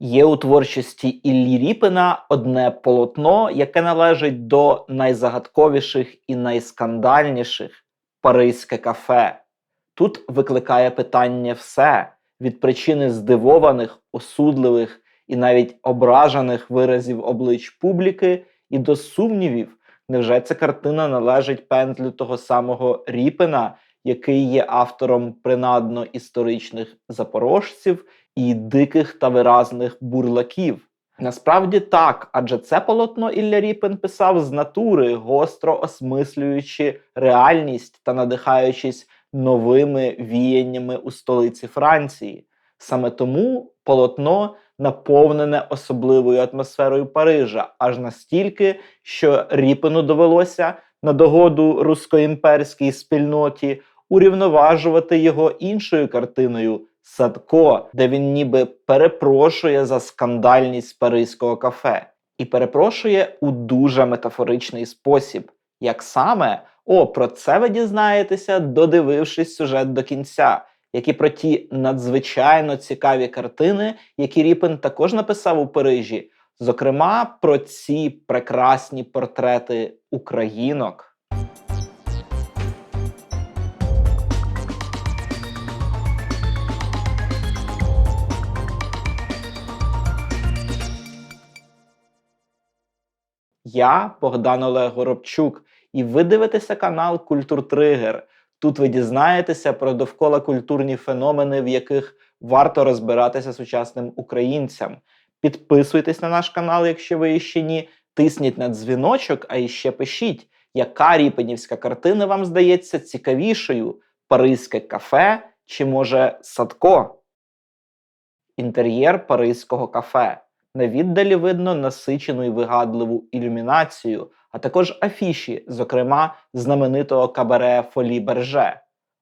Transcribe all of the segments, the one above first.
Є у творчості Іллі Ріпина одне полотно, яке належить до найзагадковіших і найскандальніших Паризьке кафе. Тут викликає питання все від причини здивованих, осудливих і навіть ображених виразів облич публіки і до сумнівів, невже ця картина належить пензлю того самого Ріпина, який є автором принадно історичних запорожців і диких та виразних бурлаків. Насправді так, адже це полотно Ілля Ріпин писав з натури, гостро осмислюючи реальність та надихаючись новими віяннями у столиці Франції. Саме тому полотно наповнене особливою атмосферою Парижа, аж настільки, що Ріпину довелося на догоду русько-імперській спільноті урівноважувати його іншою картиною Садко, де він ніби перепрошує за скандальність паризького кафе, і перепрошує у дуже метафоричний спосіб. Як саме, о, про це ви дізнаєтеся, додивившись сюжет до кінця, як і про ті надзвичайно цікаві картини, які Ріпин також написав у Парижі, зокрема про ці прекрасні портрети українок. Я Богдан Олег Горобчук, і ви дивитеся канал Культуртригер. Тут ви дізнаєтеся про довкола культурні феномени, в яких варто розбиратися сучасним українцям. Підписуйтесь на наш канал, якщо ви ще ні. Тисніть на дзвіночок, а іще пишіть, яка ріпенівська картина вам здається цікавішою: Паризьке кафе чи, може, Садко? Інтер'єр Паризького кафе. На віддалі видно насичену і вигадливу ілюмінацію, а також афіші, зокрема знаменитого кабаре Фолі Берже.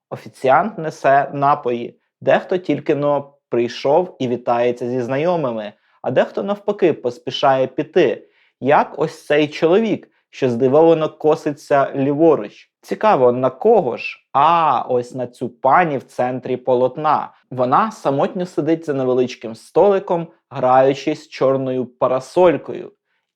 Офіціант несе напої, дехто тільки но прийшов і вітається зі знайомими, а дехто навпаки поспішає піти, як ось цей чоловік, що здивовано коситься ліворуч. Цікаво, на кого ж? А ось на цю пані в центрі полотна. Вона самотньо сидить за невеличким столиком, граючись чорною парасолькою.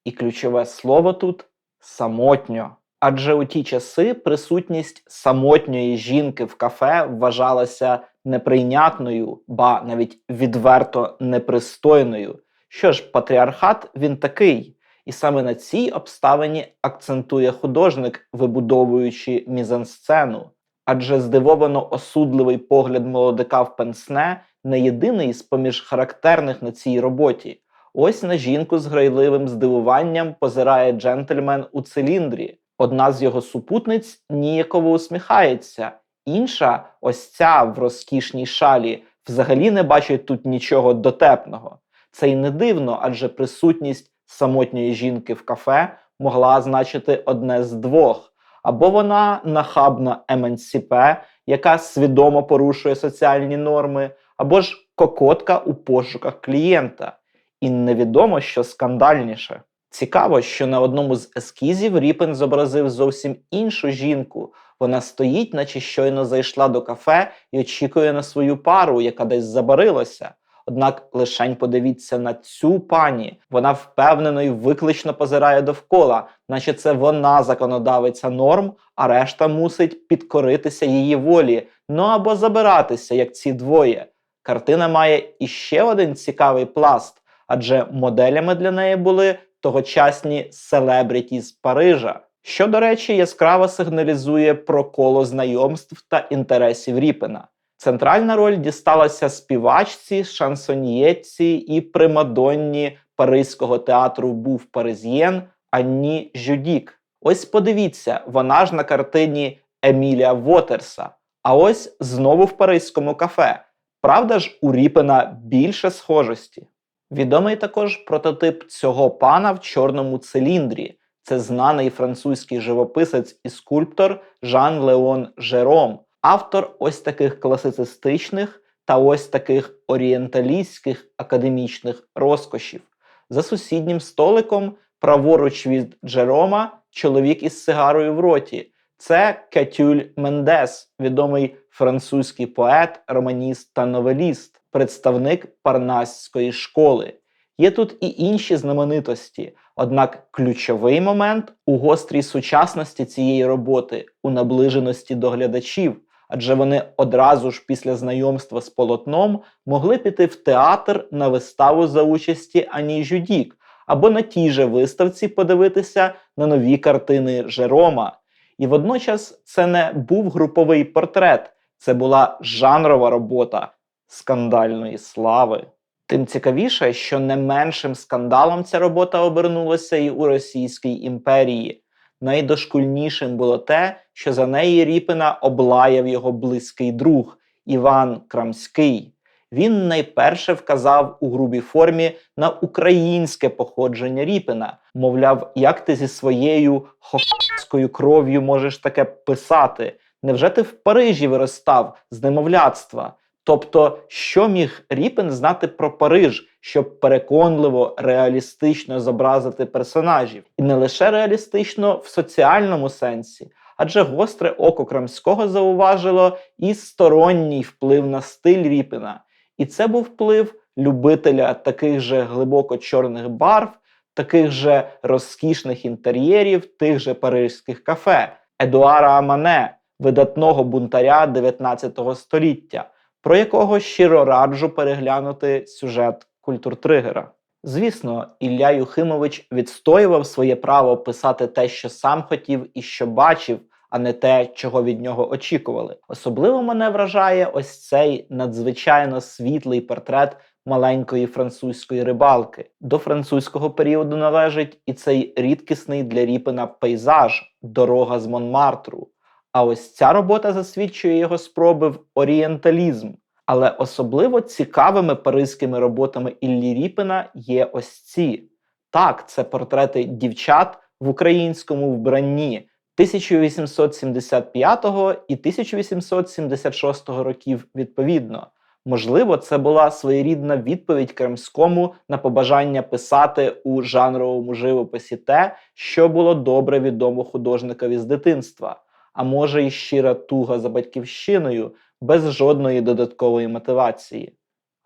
І ключове слово тут самотньо. Адже у ті часи присутність самотньої жінки в кафе вважалася неприйнятною, ба навіть відверто непристойною. Що ж, патріархат він такий. І саме на цій обставині акцентує художник, вибудовуючи мізансцену. Адже здивовано осудливий погляд молодика в пенсне не єдиний з поміж характерних на цій роботі. Ось на жінку з грайливим здивуванням позирає джентльмен у циліндрі. Одна з його супутниць ніяково усміхається, інша, ось ця в розкішній шалі, взагалі не бачить тут нічого дотепного. Це й не дивно, адже присутність самотньої жінки в кафе могла значити одне з двох. Або вона нахабна емансіпе, яка свідомо порушує соціальні норми, або ж кокотка у пошуках клієнта. І невідомо, що скандальніше. Цікаво, що на одному з ескізів Ріпен зобразив зовсім іншу жінку. Вона стоїть, наче щойно зайшла до кафе і очікує на свою пару, яка десь забарилася. Однак лишень подивіться на цю пані. Вона впевнено і виклично позирає довкола, наче це вона законодавиця норм, а решта мусить підкоритися її волі, ну або забиратися, як ці двоє. Картина має іще один цікавий пласт, адже моделями для неї були тогочасні селебріті з Парижа, що, до речі, яскраво сигналізує про коло знайомств та інтересів Ріпена. Центральна роль дісталася співачці, шансоньєтці і примадонні Паризького театру був Паризьєн Анні Жюдік. Ось подивіться, вона ж на картині Емілія Вотерса. А ось знову в Паризькому кафе. Правда ж, у Ріпена більше схожості. Відомий також прототип цього пана в чорному циліндрі. Це знаний французький живописець і скульптор Жан Леон Жером автор ось таких класицистичних та ось таких орієнталістських академічних розкошів. За сусіднім столиком, праворуч від Джерома, чоловік із сигарою в роті. Це Катюль Мендес, відомий французький поет, романіст та новеліст, представник парнасської школи. Є тут і інші знаменитості, однак ключовий момент у гострій сучасності цієї роботи, у наближеності до глядачів, адже вони одразу ж після знайомства з полотном могли піти в театр на виставу за участі Ані Жюдік або на тій же виставці подивитися на нові картини Жерома. І водночас це не був груповий портрет, це була жанрова робота скандальної слави. Тим цікавіше, що не меншим скандалом ця робота обернулася і у Російській імперії. Найдошкульнішим було те, що за неї Ріпина облаяв його близький друг Іван Крамський. Він найперше вказав у грубій формі на українське походження Ріпина. Мовляв, як ти зі своєю хохською кров'ю можеш таке писати? Невже ти в Парижі виростав з немовляцтва? Тобто, що міг Ріпин знати про Париж, щоб переконливо, реалістично зобразити персонажів, і не лише реалістично в соціальному сенсі, адже гостре око Крамського зауважило і сторонній вплив на стиль Ріпина. І це був вплив любителя таких же глибоко чорних барв, таких же розкішних інтер'єрів, тих же паризьких кафе, Едуара Амане, видатного бунтаря 19 століття про якого щиро раджу переглянути сюжет культуртригера. Звісно, Ілля Юхимович відстоював своє право писати те, що сам хотів і що бачив, а не те, чого від нього очікували. Особливо мене вражає ось цей надзвичайно світлий портрет маленької французької рибалки. До французького періоду належить і цей рідкісний для Ріпина пейзаж дорога з Монмартру. А ось ця робота засвідчує його спроби в орієнталізм. Але особливо цікавими паризькими роботами Іллі Ріпина є ось ці. Так, це портрети дівчат в українському вбранні 1875 і 1876 років відповідно. Можливо, це була своєрідна відповідь Кремському на побажання писати у жанровому живописі те, що було добре відомо художникові з дитинства а може й щира туга за батьківщиною без жодної додаткової мотивації.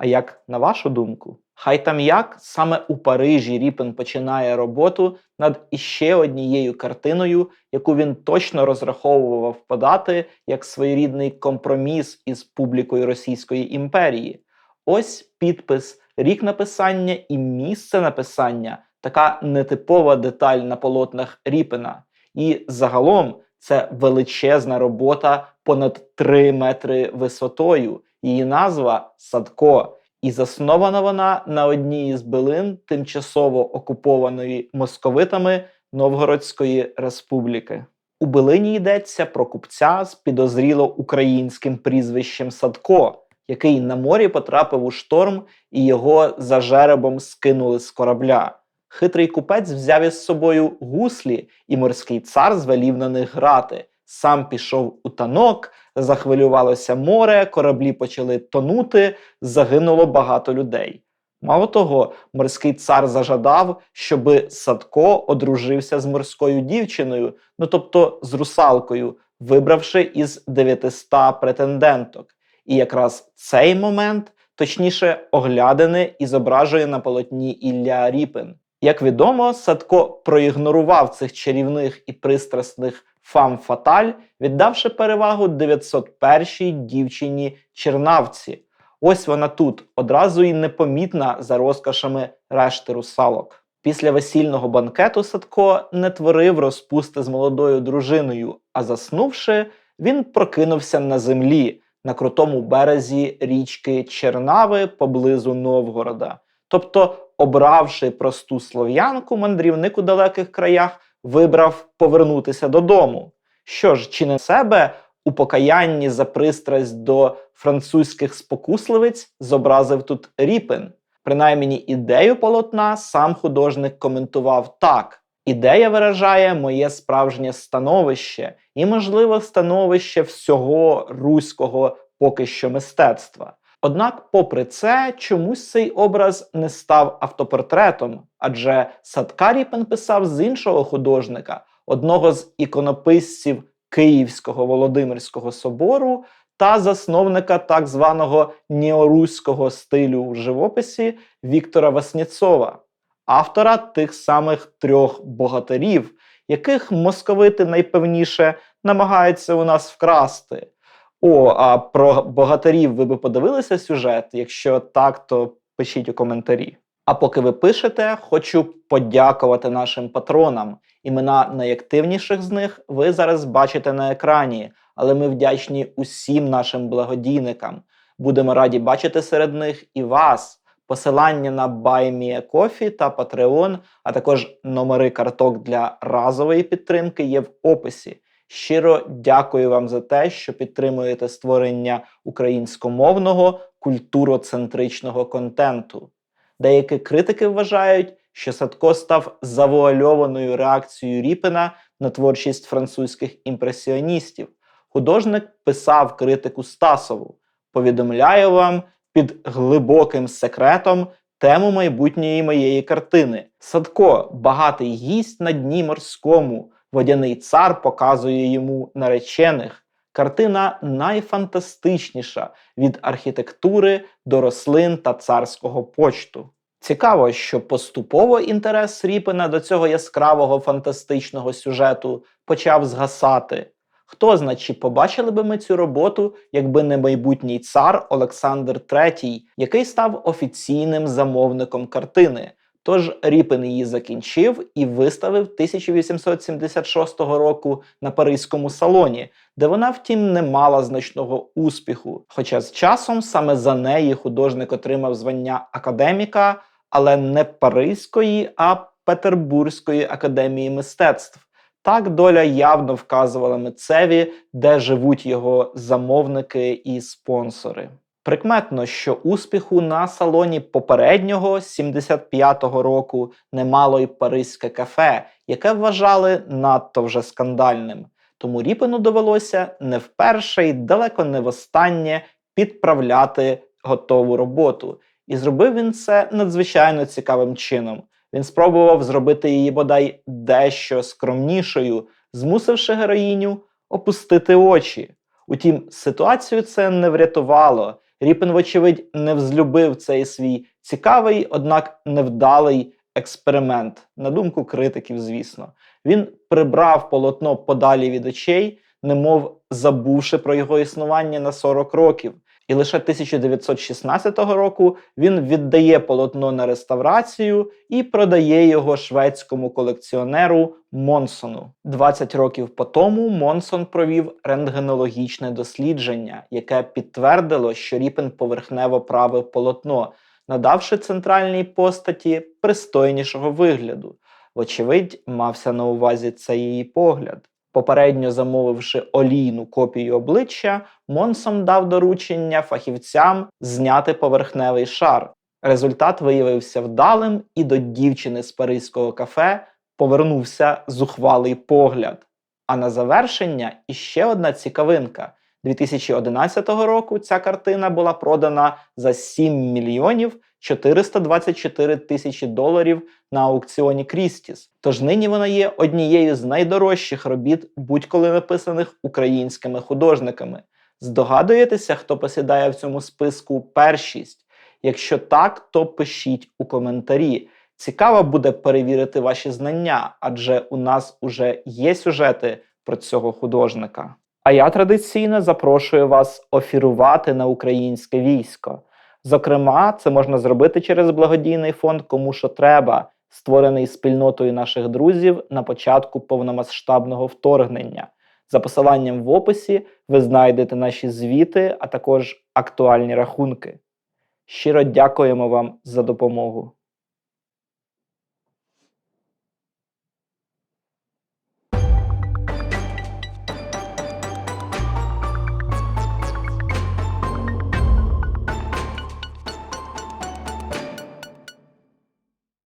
А як на вашу думку? Хай там як саме у Парижі Ріпен починає роботу над іще однією картиною, яку він точно розраховував подати як своєрідний компроміс із публікою Російської імперії. Ось підпис, рік написання і місце написання така нетипова деталь на полотнах Ріпена. І загалом це величезна робота понад 3 метри висотою. Її назва Садко. І заснована вона на одній із билин тимчасово окупованої московитами Новгородської республіки. У билині йдеться про купця з підозріло українським прізвищем Садко, який на морі потрапив у шторм і його за жеребом скинули з корабля. Хитрий купець взяв із собою гуслі, і морський цар звелів на них грати. Сам пішов у танок, захвилювалося море, кораблі почали тонути, загинуло багато людей. Мало того, морський цар зажадав, щоби Садко одружився з морською дівчиною, ну тобто з русалкою, вибравши із 900 претенденток. І якраз цей момент, точніше, оглядини і зображує на полотні Ілля Ріпин. Як відомо, Садко проігнорував цих чарівних і пристрасних фам фаталь, віддавши перевагу 901-й дівчині чернавці. Ось вона тут, одразу й непомітна за розкошами решти русалок. Після весільного банкету Садко не творив розпусти з молодою дружиною, а заснувши, він прокинувся на землі на крутому березі річки Чернави поблизу Новгорода. Тобто обравши просту слов'янку, мандрівник у далеких краях вибрав повернутися додому. Що ж, чи не себе у покаянні за пристрасть до французьких спокусливиць зобразив тут Ріпин? Принаймні ідею полотна сам художник коментував так. Ідея виражає моє справжнє становище і, можливо, становище всього руського поки що мистецтва. Однак, попри це, чомусь цей образ не став автопортретом, адже Садкаріпен писав з іншого художника, одного з іконописців Київського Володимирського собору та засновника так званого неоруського стилю в живописі Віктора Васніцова, автора тих самих трьох богатирів, яких московити найпевніше намагаються у нас вкрасти. О, а про богатирів ви би подивилися сюжет? Якщо так, то пишіть у коментарі. А поки ви пишете, хочу подякувати нашим патронам. Імена найактивніших з них ви зараз бачите на екрані, але ми вдячні усім нашим благодійникам. Будемо раді бачити серед них і вас. Посилання на BuyMeACoffee та Patreon, а також номери карток для разової підтримки є в описі. Щиро дякую вам за те, що підтримуєте створення українськомовного культуроцентричного контенту. Деякі критики вважають, що Садко став завуальованою реакцією Ріпина на творчість французьких імпресіоністів. Художник писав критику Стасову. Повідомляю вам під глибоким секретом тему майбутньої моєї картини. Садко, багатий гість на дні морському. Водяний цар показує йому наречених. Картина найфантастичніша від архітектури до рослин та царського почту. Цікаво, що поступово інтерес Ріпина до цього яскравого фантастичного сюжету почав згасати. Хто зна, чи побачили би ми цю роботу, якби не майбутній цар Олександр III, який став офіційним замовником картини. Тож Ріпин її закінчив і виставив 1876 року на Паризькому салоні, де вона, втім, не мала значного успіху. Хоча з часом саме за неї художник отримав звання академіка, але не Паризької, а Петербурзької академії мистецтв. Так доля явно вказувала митцеві, де живуть його замовники і спонсори. Прикметно, що успіху на салоні попереднього 75-го року не мало й паризьке кафе, яке вважали надто вже скандальним. Тому Ріпину довелося не вперше й далеко не востаннє підправляти готову роботу. І зробив він це надзвичайно цікавим чином. Він спробував зробити її бодай дещо скромнішою, змусивши героїню опустити очі. Утім, ситуацію це не врятувало. Ріпин, вочевидь, не взлюбив цей свій цікавий, однак невдалий експеримент, на думку критиків, звісно. Він прибрав полотно подалі від очей, немов забувши про його існування на 40 років. І лише 1916 року він віддає полотно на реставрацію і продає його шведському колекціонеру Монсону. 20 років по тому Монсон провів рентгенологічне дослідження, яке підтвердило, що Ріпен поверхнево правив полотно, надавши центральній постаті пристойнішого вигляду. Вочевидь, мався на увазі цей її погляд. Попередньо замовивши олійну копію обличчя, Монсон дав доручення фахівцям зняти поверхневий шар. Результат виявився вдалим, і до дівчини з паризького кафе повернувся зухвалий погляд. А на завершення іще одна цікавинка. 2011 року ця картина була продана за 7 мільйонів 424 тисячі доларів на аукціоні Крістіс. Тож нині вона є однією з найдорожчих робіт, будь-коли написаних українськими художниками. Здогадуєтеся, хто посідає в цьому списку першість? Якщо так, то пишіть у коментарі. Цікаво буде перевірити ваші знання, адже у нас уже є сюжети про цього художника. А я традиційно запрошую вас офірувати на українське військо. Зокрема, це можна зробити через благодійний фонд Кому що треба, створений спільнотою наших друзів на початку повномасштабного вторгнення. За посиланням в описі ви знайдете наші звіти, а також актуальні рахунки. Щиро дякуємо вам за допомогу.